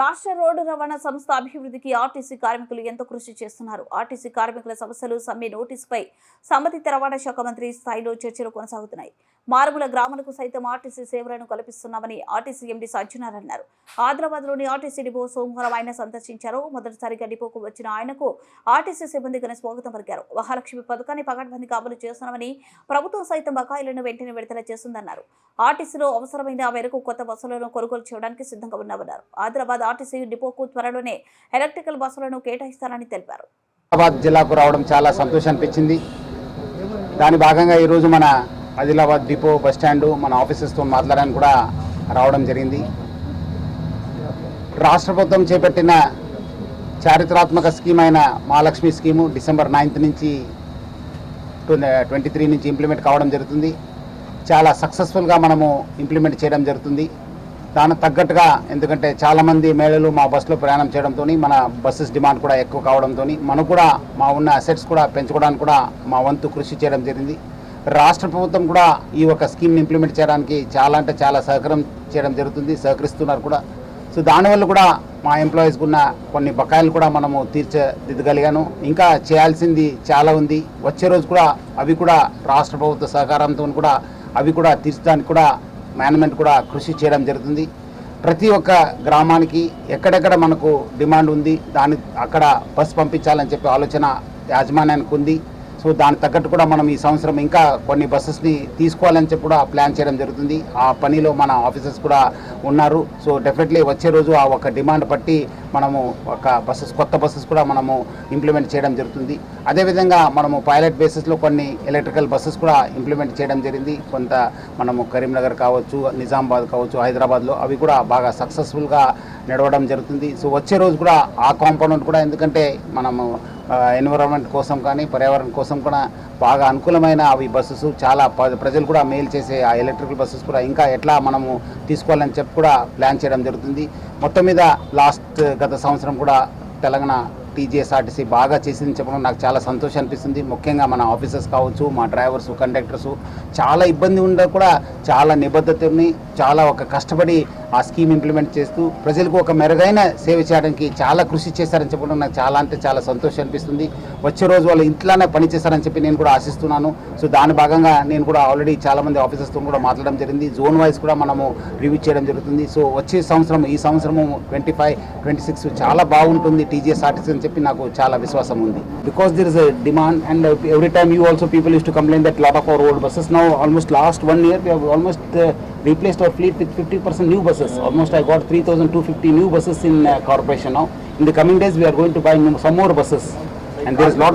రాష్ట్ర రోడ్డు రవాణా సంస్థ అభివృద్ధికి ఆర్టీసీ కార్మికులు ఎంతో కృషి చేస్తున్నారు. ఆర్టీసీ కార్మికుల సమస్యలు సమ్మె నోటీసుపై సంబంధిత రవాణా శాఖ మంత్రి స్థాయిలో చర్చలు కొనసాగుతున్నాయి. మారుమూల గ్రామాలకు సైతం ఆర్టీసీ సేవలను కల్పిస్తున్నామని ఆర్టీసీ ఎండీ సజ్జనార్ అన్నారు. ఆదిలాబాద్లోని ఆర్టీసీ డిపో సోమవారం ఆయన సందర్శించారు. మొదటిసారిగా డిపోకు వచ్చిన ఆయనకు ఆర్టీసీ సిబ్బంది ఘన స్వాగతం పలికారు. మహాలక్ష్మి పథకాన్ని పకడ్బందీగా అమలు చేస్తున్నామని ప్రభుత్వం సైతం బకాయిలను వెంటనే విడుదల చేస్తుందన్నారు. ఆర్టీసీలో అవసరమైన మేరకు కొత్త బస్సులను కొనుగోలు చేయడానికి సిద్ధంగా ఉన్నామన్నారు. ఆదిలాబాద్ ఆర్టీసీ డిపోకు త్వరలోనే ఎలక్ట్రికల్ బస్సులను కేటాయిస్తారని తెలిపారు. ఆదిలాబాద్ జిల్లాకు రావడం చాలా సంతోషం అనిపించింది. దాని భాగంగా ఈరోజు మన ఆదిలాబాద్ డిపో బస్ స్టాండు మన ఆఫీసెస్తో మాట్లాడడానికి కూడా రావడం జరిగింది. రాష్ట్ర ప్రభుత్వం చేపట్టిన చారిత్రాత్మక స్కీమ్ అయిన మహాలక్ష్మి స్కీము డిసెంబర్ నైన్త్ నుంచి ట్వంటీ త్రీ నుంచి ఇంప్లిమెంట్ కావడం జరుగుతుంది. చాలా సక్సెస్ఫుల్గా మనము ఇంప్లిమెంట్ చేయడం జరుగుతుంది. దానికి తగ్గట్టుగా ఎందుకంటే చాలామంది మహిళలు మా బస్సులో ప్రయాణం చేయడంతో మన బస్సెస్ డిమాండ్ కూడా ఎక్కువ కావడంతో మనకు కూడా మా ఉన్న అసెట్స్ కూడా పెంచుకోవడానికి కూడా మా వంతు కృషి చేయడం జరిగింది. రాష్ట్ర ప్రభుత్వం కూడా ఈ ఒక స్కీమ్ని ఇంప్లిమెంట్ చేయడానికి చాలా అంటే చాలా సహకారం చేయడం జరుగుతుంది సహకరిస్తున్నారు కూడా. సో దానివల్ల కూడా మా ఎంప్లాయీస్కి ఉన్న కొన్ని బకాయిలు కూడా మనము తీర్చదిద్దగలిగాను. ఇంకా చేయాల్సింది చాలా ఉంది. వచ్చే రోజు కూడా అవి కూడా రాష్ట్ర ప్రభుత్వ సహకారంతో కూడా అవి కూడా తీర్చడానికి కూడా మేనేజ్మెంట్ కూడా కృషి చేయడం జరుగుతుంది. ప్రతి ఒక్క గ్రామానికి ఎక్కడెక్కడ మనకు డిమాండ్ ఉంది దాని అక్కడ బస్ పంపించాలని చెప్పి ఆలోచన యాజమాన్యానికి ఉంది. సో దానికి తగ్గట్టు కూడా మనం ఈ సంవత్సరం ఇంకా కొన్ని బస్సెస్ని తీసుకోవాలని చెప్పి కూడా ప్లాన్ చేయడం జరుగుతుంది. ఆ పనిలో మన ఆఫీసర్స్ కూడా ఉన్నారు. సో డెఫినెట్లీ వచ్చే రోజు ఆ ఒక డిమాండ్ బట్టి మనము ఒక బస్సెస్ కొత్త బస్సెస్ కూడా మనము ఇంప్లిమెంట్ చేయడం జరుగుతుంది. అదేవిధంగా మనము పైలట్ బేసిస్లో కొన్ని ఎలక్ట్రికల్ బస్సెస్ కూడా ఇంప్లిమెంట్ చేయడం జరిగింది. కొంత మనము కరీంనగర్ కావచ్చు నిజామాబాద్ కావచ్చు హైదరాబాద్లో అవి కూడా బాగా సక్సెస్ఫుల్గా నడవడం జరుగుతుంది. సో వచ్చే రోజు కూడా ఆ కాంపౌండ్ కూడా ఎందుకంటే మనము ఎన్విరాన్మెంట్ కోసం కానీ పర్యావరణం కోసం కూడా బాగా అనుకూలమైన అవి బస్సెస్. చాలా ప్రజలు కూడా మేలు చేసే ఆ ఎలక్ట్రికల్ బస్సెస్ కూడా ఇంకా ఎట్లా మనము తీసుకోవాలని చెప్పి కూడా ప్లాన్ చేయడం జరుగుతుంది. మొత్తం మీద లాస్ట్ గత సంవత్సరం కూడా తెలంగాణ టీజీఎస్ఆర్టీసీ బాగా చేసింది చెప్పడం నాకు చాలా సంతోషం అనిపిస్తుంది. ముఖ్యంగా మన ఆఫీసర్స్ కావచ్చు మా డ్రైవర్స్ కండక్టర్స్ చాలా ఇబ్బంది ఉండ కూడా చాలా నిబద్ధతని చాలా ఒక కష్టపడి ఆ స్కీమ్ ఇంప్లిమెంట్ చేస్తూ ప్రజలకు ఒక మెరుగైన సేవ చేయడానికి చాలా కృషి చేశారని చెప్పడం నాకు చాలా అంటే చాలా సంతోషం అనిపిస్తుంది. వచ్చే రోజు వాళ్ళు ఇంట్లోనే పని చేశారని చెప్పి నేను కూడా ఆశిస్తున్నాను. సో దాని భాగంగా నేను కూడా ఆల్రెడీ చాలా మంది ఆఫీసర్స్తో కూడా మాట్లాడడం జరిగింది. జోన్ వైజ్ కూడా మనము రివ్యూ చేయడం జరుగుతుంది. సో వచ్చే సంవత్సరం ఈ సంవత్సరము ట్వంటీ ఫైవ్ ట్వంటీ సిక్స్ చాలా బాగుంటుంది టీజీఎస్ఆర్టీసీ అని చెప్పి నాకు చాలా విశ్వాసం ఉంది because there is a demand and every time you also people use to complaint that lot of our old buses now almost last one year we have almost uh, replaced our fleet with 50% new buses. Almost I got 3,250 new buses in uh, corporation now. In the coming days, we are going to buy new- some more buses. And there is lot of